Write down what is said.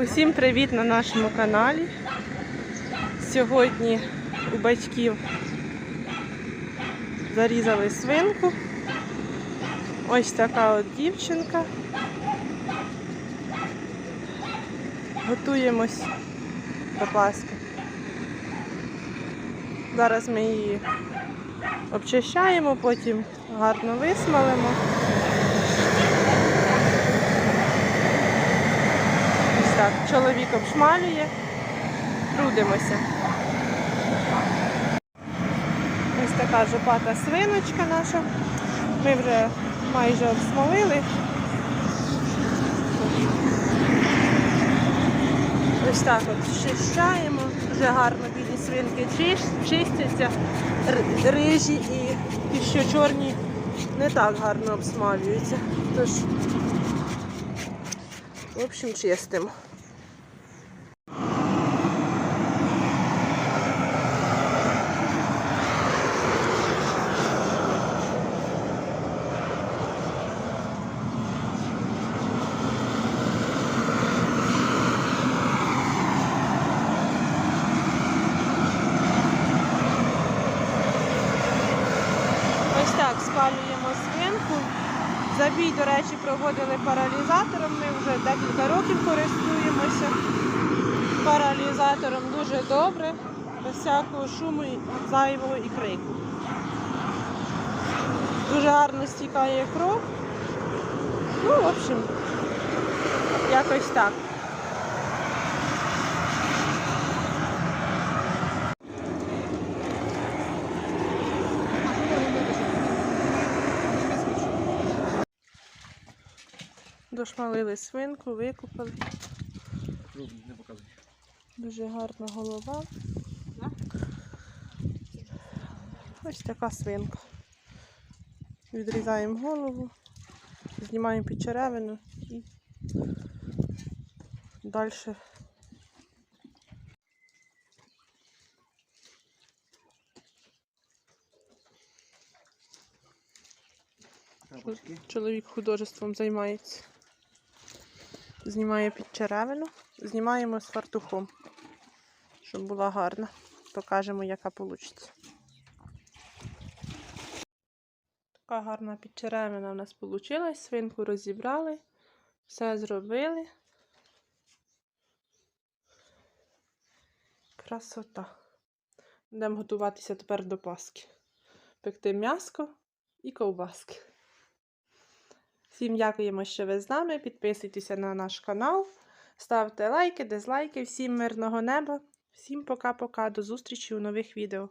Усім привіт на нашому каналі. Сьогодні у батьків зарізали свинку. Ось така от дівчинка. Готуємось до Пасхи. Зараз ми її обчищаємо, потім гарно висмалимо. Ось так, чоловік обшмалює, трудимося. Ось така жопата свиночка наша. Ми вже майже обсмолили. Ось так от щищаємо. Вже гарно білі свинки чистяться, рижі і ті, чорні не так гарно обсмалюються. Тож, в общем, чистимо. Ось так спалюємо свинку. Забій, до речі, проводили паралізатором. Ми вже декілька років користуємося паралізатором дуже добре, без всякого шуму, зайвого і крику. Дуже гарно стікає кров. Ну, в общем, якось так. Дошмалили свинку, викупали. Не показуй. Дуже гарна голова. Ось така свинка. Відрізаємо голову, знімаємо підчеревину і далі. Чоловік художеством займається. Знімає підчеревину, знімаємо з фартухом, щоб була гарна. Покажемо, яка вийде. Така гарна підчеревина у нас вийшла. Свинку розібрали, все зробили. Красота. Будемо готуватися тепер до Пасхи. Пекти м'яско і ковбаски. Всім дякуємо, що ви з нами. Підписуйтеся на наш канал, ставте лайки, дизлайки. Всім мирного неба. Всім пока-пока. До зустрічі у нових відео.